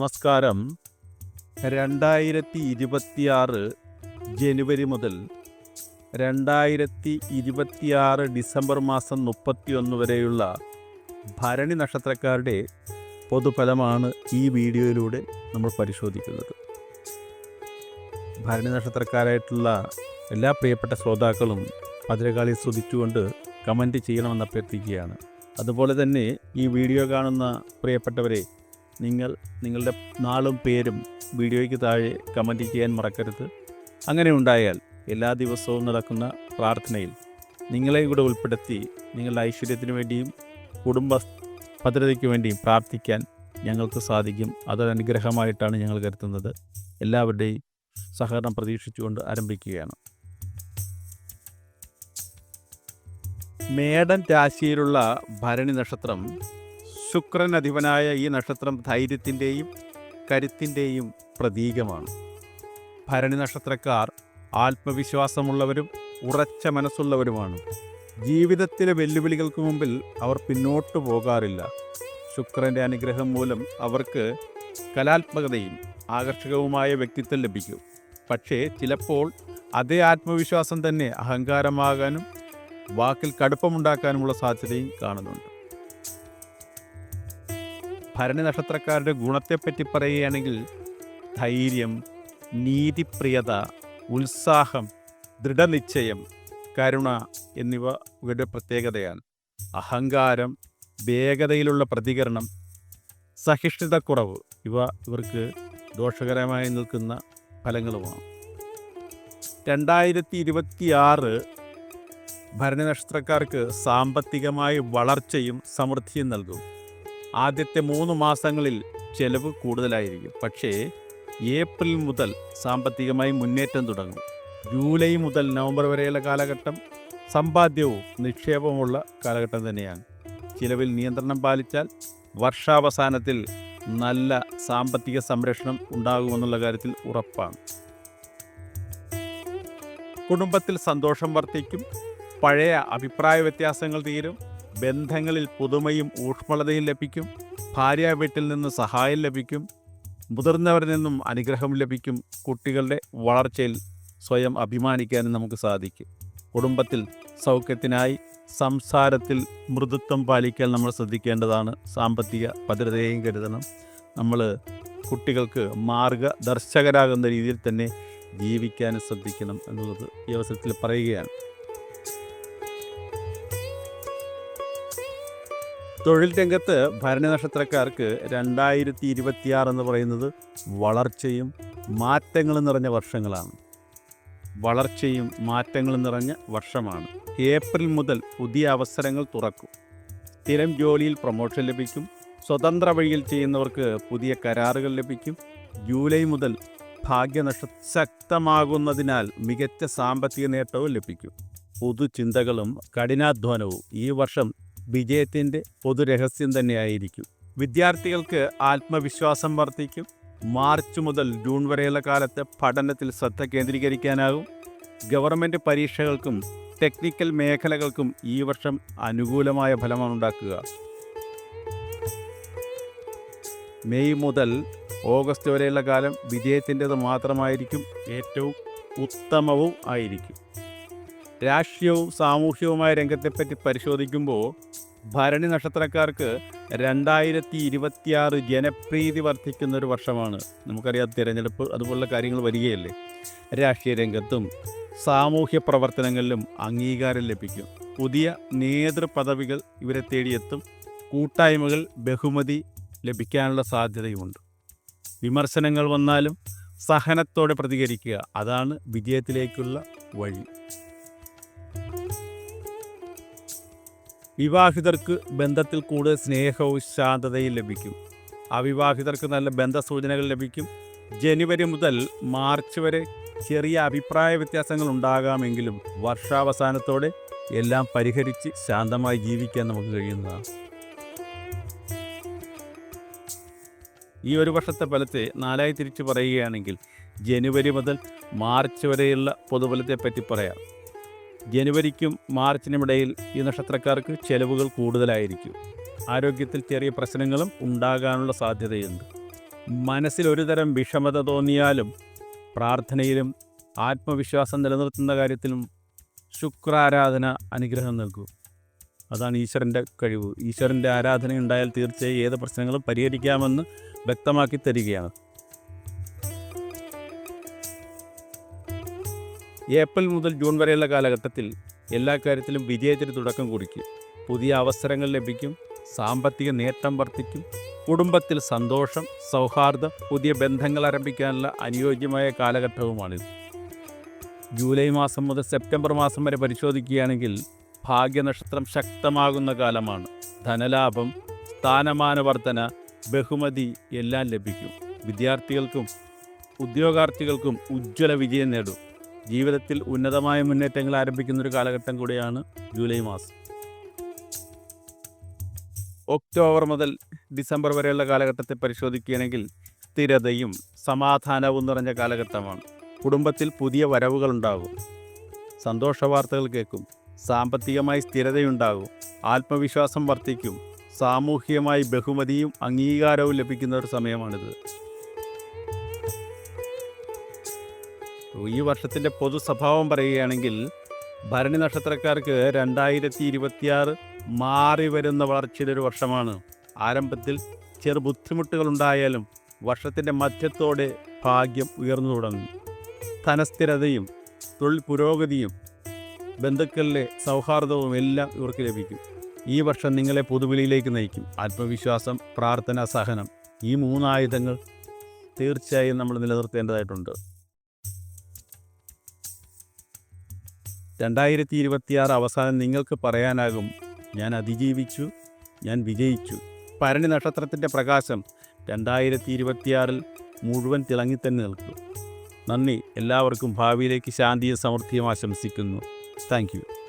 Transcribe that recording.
നമസ്കാരം. രണ്ടായിരത്തി ഇരുപത്തിയാറ് ജനുവരി മുതൽ രണ്ടായിരത്തി ഇരുപത്തിയാറ് ഡിസംബർ മാസം മുപ്പത്തിയൊന്ന് വരെയുള്ള ഭരണി നക്ഷത്രക്കാരുടെ പൊതുഫലമാണ് ഈ വീഡിയോയിലൂടെ നമ്മൾ പരിശോധിക്കുന്നത്. ഭരണി നക്ഷത്രക്കാരായിട്ടുള്ള എല്ലാ പ്രിയപ്പെട്ട ശ്രോതാക്കളും ഭദ്രകാളി സ്തുതിച്ചുകൊണ്ട് കമന്റ് ചെയ്യണമെന്ന് അഭ്യർത്ഥിക്കുകയാണ്. അതുപോലെ തന്നെ ഈ വീഡിയോ കാണുന്ന പ്രിയപ്പെട്ടവരെ നിങ്ങൾ നിങ്ങളുടെ നാളും പേരും വീഡിയോയ്ക്ക് താഴെ കമന്റ് ചെയ്യാൻ മറക്കരുത്. അങ്ങനെ ഉണ്ടായാൽ എല്ലാ ദിവസവും നടക്കുന്ന പ്രാർത്ഥനയിൽ നിങ്ങളെയും കൂടെ ഉൾപ്പെടുത്തി നിങ്ങളുടെ ഐശ്വര്യത്തിന് വേണ്ടിയും കുടുംബ ഭദ്രതയ്ക്ക് വേണ്ടിയും പ്രാർത്ഥിക്കാൻ ഞങ്ങൾക്ക് സാധിക്കും. അതൊരു അനുഗ്രഹമായിട്ടാണ് ഞങ്ങൾ കരുതുന്നത്. എല്ലാവരുടെയും സഹകരണം പ്രതീക്ഷിച്ചുകൊണ്ട് ആരംഭിക്കുകയാണ്. മേടൻ രാശിയിലുള്ള ഭരണി നക്ഷത്രം ശുക്രൻ അധിപനായ ഈ നക്ഷത്രം ധൈര്യത്തിന്റെയും കരുത്തിന്റെയും പ്രതീകമാണ്. ഭരണി നക്ഷത്രക്കാർ ആത്മവിശ്വാസമുള്ളവരും ഉറച്ച മനസ്സുള്ളവരുമാണ്. ജീവിതത്തിലെ വെല്ലുവിളികൾക്ക് മുമ്പിൽ അവർ പിന്നോട്ടു പോകാറില്ല. ശുക്രന്റെ അനുഗ്രഹം മൂലം അവർക്ക് കലാത്മകതയും ആകർഷകവുമായ വ്യക്തിത്വം ലഭിക്കും. പക്ഷേ ചിലപ്പോൾ അതേ ആത്മവിശ്വാസം തന്നെ അഹങ്കാരമാകാനും വാക്കിൽ കടുപ്പമുണ്ടാക്കാനുമുള്ള സാധ്യതയും കാണുന്നുണ്ട്. ഭരണി നക്ഷത്രക്കാരുടെ ഗുണത്തെപ്പറ്റി പറയുകയാണെങ്കിൽ ധൈര്യം നീതിപ്രിയത ഉത്സാഹം ദൃഢനിശ്ചയം കരുണ എന്നിവ ഇവരുടെ പ്രത്യേകതയാണ്. അഹങ്കാരം വേഗതയിലുള്ള പ്രതികരണം സഹിഷ്ണുതക്കുറവ് ഇവ ഇവർക്ക് ദോഷകരമായി നിൽക്കുന്ന ഫലങ്ങളുമാണ്. രണ്ടായിരത്തി ഇരുപത്തിയാറ് ഭരണനക്ഷത്രക്കാർക്ക് സാമ്പത്തികമായി വളർച്ചയും സമൃദ്ധിയും നൽകും. ആദ്യത്തെ മൂന്ന് മാസങ്ങളിൽ ചെലവ് കൂടുതലായിരിക്കും. പക്ഷേ ഏപ്രിൽ മുതൽ സാമ്പത്തികമായി മുന്നേറ്റം തുടങ്ങും. ജൂലൈ മുതൽ നവംബർ വരെയുള്ള കാലഘട്ടം സമ്പാദ്യവും നിക്ഷേപവുമുള്ള കാലഘട്ടം തന്നെയാണ്. ചിലവിൽ നിയന്ത്രണം പാലിച്ചാൽ വർഷാവസാനത്തിൽ നല്ല സാമ്പത്തിക സംരക്ഷണം ഉണ്ടാകുമെന്നുള്ള കാര്യത്തിൽ ഉറപ്പാണ്. കുടുംബത്തിൽ സന്തോഷം വർദ്ധിക്കും. പഴയ അഭിപ്രായ വ്യത്യാസങ്ങൾ തീരും. ബന്ധങ്ങളിൽ പുതുമയും ഊഷ്മളതയും ലഭിക്കും. ഭാര്യ വീട്ടിൽ നിന്ന് സഹായം ലഭിക്കും. മുതിർന്നവരിൽ നിന്നും അനുഗ്രഹം ലഭിക്കും. കുട്ടികളുടെ വളർച്ചയിൽ സ്വയം അഭിമാനിക്കാനും നമുക്ക് സാധിക്കും. കുടുംബത്തിൽ സൗഖ്യത്തിനായി സംസാരത്തിൽ മൃദുത്വം പാലിക്കാൻ നമ്മൾ ശ്രദ്ധിക്കേണ്ടതാണ്. സാമ്പത്തിക ഭദ്രതയെയും കരുതണം. നമ്മൾ കുട്ടികൾക്ക് മാർഗദർശകരാകുന്ന രീതിയിൽ തന്നെ ജീവിക്കാനും ശ്രദ്ധിക്കണം എന്നുള്ളത് ഈ അവസരത്തിൽ പറയുകയാണ്. തൊഴിൽ രംഗത്ത് ഭരണനക്ഷത്രക്കാർക്ക് രണ്ടായിരത്തി ഇരുപത്തിയാറ് എന്ന് പറയുന്നത് വളർച്ചയും മാറ്റങ്ങളും നിറഞ്ഞ വർഷങ്ങളാണ്. വളർച്ചയും മാറ്റങ്ങളും നിറഞ്ഞ വർഷമാണ്. ഏപ്രിൽ മുതൽ പുതിയ അവസരങ്ങൾ തുറക്കും. സ്ഥിരം ജോലിയിൽ പ്രൊമോഷൻ ലഭിക്കും. സ്വതന്ത്ര വഴിയിൽ ചെയ്യുന്നവർക്ക് പുതിയ കരാറുകൾ ലഭിക്കും. ജൂലൈ മുതൽ ഭാഗ്യനഷ്ട ശക്തമാകുന്നതിനാൽ മികച്ച സാമ്പത്തിക നേട്ടവും ലഭിക്കും. പുതുചിന്തകളും കഠിനാധ്വാനവും ഈ വർഷം വിജയത്തിന്റെ പൊതുരഹസ്യം തന്നെയായിരിക്കും. വിദ്യാർത്ഥികൾക്ക് ആത്മവിശ്വാസം വർദ്ധിക്കും. മാർച്ച് മുതൽ ജൂൺ വരെയുള്ള കാലത്ത് പഠനത്തിൽ ശ്രദ്ധ കേന്ദ്രീകരിക്കാനാകും. ഗവൺമെന്റ് പരീക്ഷകൾക്കും ടെക്നിക്കൽ മേഖലകൾക്കും ഈ വർഷം അനുകൂലമായ ഫലമാണ് ഉണ്ടാക്കുക. മെയ് മുതൽ ഓഗസ്റ്റ് വരെയുള്ള കാലം വിജയത്തിന്റെത് മാത്രമായിരിക്കും. ഏറ്റവും ഉത്തമവും ആയിരിക്കും. രാഷ്ട്രീയവും സാമൂഹ്യവുമായ രംഗത്തെപ്പറ്റി പരിശോധിക്കുമ്പോൾ ഭരണി നക്ഷത്രക്കാർക്ക് രണ്ടായിരത്തി ഇരുപത്തിയാറ് ജനപ്രീതി വർദ്ധിക്കുന്ന ഒരു വർഷമാണ്. നമുക്കറിയാം തിരഞ്ഞെടുപ്പ് അതുപോലുള്ള കാര്യങ്ങൾ വരികയല്ലേ. രാഷ്ട്രീയ രംഗത്തും സാമൂഹ്യ പ്രവർത്തനങ്ങളിലും അംഗീകാരം ലഭിക്കും. പുതിയ നേതൃപദവികൾ ഇവരെ തേടിയെത്തും. കൂട്ടായ്മകൾ ബഹുമതി ലഭിക്കാനുള്ള സാധ്യതയുമുണ്ട്. വിമർശനങ്ങൾ വന്നാലും സഹനത്തോടെ പ്രതികരിക്കുക. അതാണ് വിജയത്തിലേക്കുള്ള വഴി. വിവാഹിതർക്ക് ബന്ധത്തിൽ കൂടുതൽ സ്നേഹവും ശാന്തതയും ലഭിക്കും. അവിവാഹിതർക്ക് നല്ല ബന്ധസൂചനകൾ ലഭിക്കും. ജനുവരി മുതൽ മാർച്ച് വരെ ചെറിയ അഭിപ്രായ വ്യത്യാസങ്ങൾ ഉണ്ടാകാമെങ്കിലും വർഷാവസാനത്തോടെ എല്ലാം പരിഹരിച്ച് ശാന്തമായി ജീവിക്കാൻ നമുക്ക് കഴിയുന്നതാണ്. ഈ ഒരു വർഷത്തെ ഫലത്തെ നാലായി തിരിച്ച് പറയുകയാണെങ്കിൽ ജനുവരി മുതൽ മാർച്ച് വരെയുള്ള പൊതുഫലത്തെ പറ്റി പറയാം. ജനുവരിക്കും മാർച്ചിനും ഇടയിൽ ഈ നക്ഷത്രക്കാർക്ക് ചെലവുകൾ കൂടുതലായിരിക്കും. ആരോഗ്യത്തിൽ ചെറിയ പ്രശ്നങ്ങളും ഉണ്ടാകാനുള്ള സാധ്യതയുണ്ട്. മനസ്സിൽ ഒരുതരം വിഷമത തോന്നിയാലും പ്രാർത്ഥനയിലും ആത്മവിശ്വാസം നിലനിർത്തുന്ന കാര്യത്തിലും ശുക്രാരാധന അനുഗ്രഹം നൽകും. അതാണ് ഈശ്വരന്റെ കഴിവ്. ഈശ്വരന്റെ ആരാധന ഉണ്ടായാൽ തീർച്ചയായും ഏത് പ്രശ്നങ്ങളും പരിഹരിക്കാമെന്ന് വ്യക്തമാക്കി തരികയാണ്. ഏപ്രിൽ മുതൽ ജൂൺ വരെയുള്ള കാലഘട്ടത്തിൽ എല്ലാ കാര്യത്തിലും വിജയത്തിന് തുടക്കം കുറിക്കും. പുതിയ അവസരങ്ങൾ ലഭിക്കും സാമ്പത്തിക നേട്ടം വർദ്ധിക്കും കുടുംബത്തിൽ സന്തോഷം സൗഹാർദ്ദം പുതിയ ബന്ധങ്ങൾ ആരംഭിക്കാനുള്ള അനുയോജ്യമായ കാലഘട്ടവുമാണിത്. ജൂലൈ മാസം മുതൽ സെപ്റ്റംബർ മാസം വരെ പരിശോധിക്കുകയാണെങ്കിൽ ഭാഗ്യനക്ഷത്രം ശക്തമാകുന്ന കാലമാണ്. ധനലാഭം സ്ഥാനമാന വർധന ബഹുമതി എല്ലാം ലഭിക്കും. വിദ്യാർത്ഥികൾക്കും ഉദ്യോഗാർത്ഥികൾക്കും ഉജ്ജ്വല വിജയം നേടും. ജീവിതത്തിൽ ഉന്നതമായ മുന്നേറ്റങ്ങൾ ആരംഭിക്കുന്ന ഒരു കാലഘട്ടം കൂടിയാണ് ജൂലൈ മാസം. ഒക്ടോബർ മുതൽ ഡിസംബർ വരെയുള്ള കാലഘട്ടത്തെ പരിശോധിക്കുകയാണെങ്കിൽ സ്ഥിരതയും സമാധാനവും നിറഞ്ഞ കാലഘട്ടമാണ്. കുടുംബത്തിൽ പുതിയ വരവുകളുണ്ടാകും. സന്തോഷ വാർത്തകൾ കേൾക്കും. സാമ്പത്തികമായി സ്ഥിരതയുണ്ടാകും. ആത്മവിശ്വാസം വർദ്ധിക്കും. സാമൂഹികമായി ബഹുമതിയും അംഗീകാരവും ലഭിക്കുന്ന ഒരു സമയമാണിത്. ഈ വർഷത്തിന്റെ പൊതു സ്വഭാവം പറയുകയാണെങ്കിൽ ഭരണി നക്ഷത്രക്കാർക്ക് രണ്ടായിരത്തി ഇരുപത്തിയാറ് മാറി വരുന്ന വളർച്ചയുടെ ഒരു വർഷമാണ്. ആരംഭത്തിൽ ചെറു ബുദ്ധിമുട്ടുകൾ ഉണ്ടായാലും വർഷത്തിന്റെ മധ്യത്തോടെ ഭാഗ്യം ഉയർന്നു തുടങ്ങും. ധനസ്ഥിരതയും തൊഴിൽ പുരോഗതിയും ബന്ധുക്കളിലെ സൗഹാർദ്ദവും എല്ലാം ഇവർക്ക് ലഭിക്കും. ഈ വർഷം നിങ്ങളെ പൊതുവിലയിലേക്ക് നയിക്കും. ആത്മവിശ്വാസം പ്രാർത്ഥന സഹനം ഈ മൂന്നായുധങ്ങൾ തീർച്ചയായും നമ്മൾ നിലനിർത്തേണ്ടതായിട്ടുണ്ട്. രണ്ടായിരത്തി ഇരുപത്തിയാറ് അവസാനം നിങ്ങൾക്ക് പറയാനാകും ഞാൻ അതിജീവിച്ചു ഞാൻ വിജയിച്ചു. പരണി നക്ഷത്രത്തിന്റെ പ്രകാശം രണ്ടായിരത്തി ഇരുപത്തിയാറിൽ മുഴുവൻ തിളങ്ങിത്തന്നെ നിൽക്കും. നന്ദി. എല്ലാവർക്കും ഭാവിയിലേക്ക് ശാന്തിയും സമൃദ്ധിയും ആശംസിക്കുന്നു. താങ്ക്